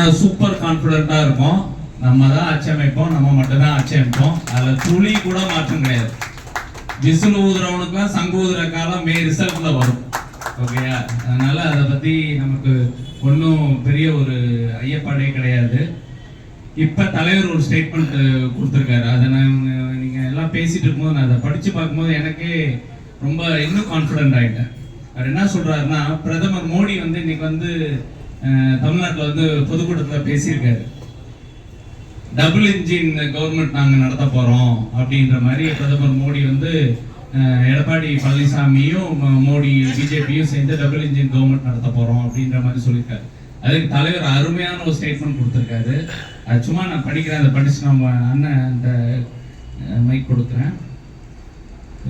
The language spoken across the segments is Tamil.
ஆனால் சூப்பர் கான்ஃபிடென்ட்டாக இருக்கும் நம்ம தான் அச்சமைப்போம் நம்ம மட்டும் தான் அதில் அதுல துளி கூட மாற்றம் கிடையாது. விசில் ஊதுறவனுக்குலாம் சங்கு ஊதுற காலம் மே ரிசல்ட்டில் வரும். ஓகேயா அதனால அதை பத்தி நமக்கு ஒன்றும் பெரிய ஒரு ஐயப்பாடே கிடையாது. இப்போ தலைவர் ஒரு ஸ்டேட்மெண்ட் கொடுத்துருக்காரு. அதை நான் நீங்கள் எல்லாம் பேசிட்டு இருக்கும்போது நான் அதை படிச்சு பார்க்கும்போது எனக்கே ரொம்ப இன்னும் கான்ஃபிடென்ட் ஆயிட்டேன். அவர் என்ன சொல்றாருன்னா பிரதமர் மோடி வந்து இன்னைக்கு வந்து தமிழ்நாட்டில் வந்து பொதுக்கூட்டத்தில் பேசியிருக்காரு. டபுள் இன்ஜின் கவர்மெண்ட் நாங்கள் நடத்த போகிறோம் அப்படின்ற மாதிரி பிரதமர் மோடி வந்து எடப்பாடி பழனிசாமியும் மோடி பிஜேபியும் சேர்ந்து டபுள் இன்ஜின் கவர்மெண்ட் நடத்த போகிறோம் அப்படின்ற மாதிரி சொல்லியிருக்காரு. அதுக்கு தலைவர் அருமையான ஒரு ஸ்டேட்மெண்ட் கொடுத்துருக்காரு. அது சும்மா நான் படிக்கிறேன் அதை படிச்சு நம்ம அண்ணன் அந்த மைக் கொடுக்குறேன்.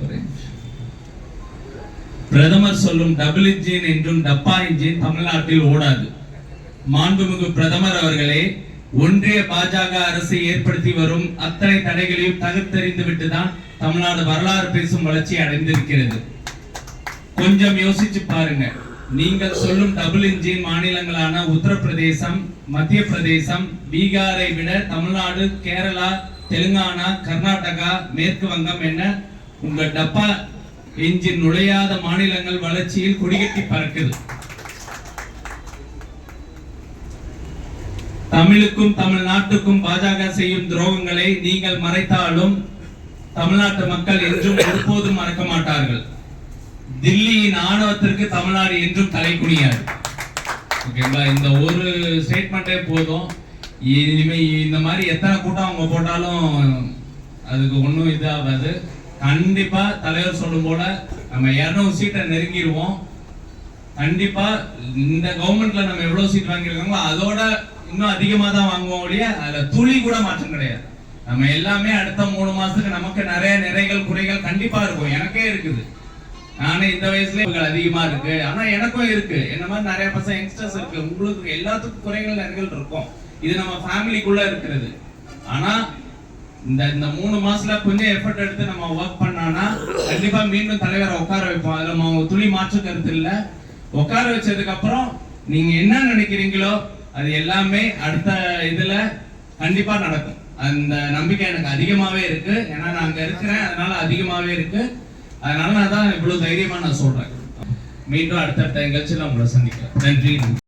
ஒரு பிரதமர் சொல்லும் டபுள் இன்ஜின் என்றும் டப்பா இன்ஜின் தமிழ்நாட்டில் ஓடாது. மாண்புமிகு பிரதமர் அவர்களே ஒன்றிய பாஜக அரசு ஏற்படுத்தி வரும் அத்தனை தடைகளையும் தகர்த்தறிந்து விட்டுதான் தமிழ்நாடு வரலாறு பேசும் வளர்ச்சி அடைந்திருக்கிறது. கொஞ்சம் யோசிச்சு பாருங்க. நீங்கள் சொல்லும் டபுள் இன்ஜின் மாநிலங்களான உத்தரப்பிரதேசம் மத்திய பிரதேசம் பீகாரை விட தமிழ்நாடு கேரளா தெலுங்கானா கர்நாடகா மேற்கு வங்கம் என உங்க டப்பா இன்ஜின் நுழையாத மாநிலங்கள் வளர்ச்சியில் கொடிகட்டி பறக்குது. தமிழுக்கும் தமிழ்நாட்டுக்கும் பாஜக செய்யும் துரோகங்களை நீங்கள் மறைத்தாலும் தமிழ்நாட்டு மக்கள் என்றும் ஒருபோதும் மறக்க மாட்டார்கள். தில்லியின் ஆணவத்திற்கு தமிழ்நாடு என்றும் தலை குனியாது. ஓகேங்களா இந்த ஒரு ஸ்டேட்மெண்ட்டே போதும். இனிமே இந்த மாதிரி எத்தனை கூட்டம் அவங்க போட்டாலும் அதுக்கு ஒன்றும் இதாகாது. கண்டிப்பா தலைவர் சொல்லும் போல நம்ம இரநூறு சீட்டை நெருங்கிடுவோம் கண்டிப்பா இந்த கவர்மெண்ட்ல நம்ம எவ்வளவு சீட் வாங்கியிருக்காங்களோ அதோட இன்னும் அதிகமாக தான் வாங்குவோம் ஒழிய அதில் துளி கூட மாற்றம் கிடையாது. நம்ம எல்லாமே அடுத்த மூணு மாசத்துக்கு நமக்கு நிறைய நிறைகள் குறைகள் கண்டிப்பா இருக்கும். எனக்கே இருக்குது. நானே இந்த வயசுல அதிகமாக அதிகமா இருக்கு. ஆனா எனக்கும் இருக்கு. என்ன மாதிரி நிறைய பசங்க யங்ஸ்டர்ஸ் இருக்கு. உங்களுக்கு எல்லாத்துக்கும் குறைகள் நிறைகள் இருக்கும். இது நம்ம ஃபேமிலிக்குள்ள இருக்கிறது. ஆனா இந்த இந்த மூணு மாசத்துல கொஞ்சம் எஃபர்ட் எடுத்து நம்ம ஒர்க் பண்ணானா கண்டிப்பா மீண்டும் தலைவரை உட்கார வைப்போம். அதுல நம்ம துளி மாற்று கருத்து இல்லை. உட்கார வச்சதுக்கு அப்புறம் நீங்க என்ன நினைக்கிறீங்களோ அது எல்லாமே அடுத்த இதுல கண்டிப்பா நடக்கும். அந்த நம்பிக்கை எனக்கு அதிகமாவே இருக்கு. ஏன்னா நான் அங்க இருக்கிறேன். அதனால அதிகமாவே இருக்கு. அதனால நான் தான் இவ்வளவு தைரியமா நான் சொல்றேன். மீண்டும் அடுத்தடுத்த நிகழ்ச்சியில் உங்களை சந்திக்கிறேன் நன்றி.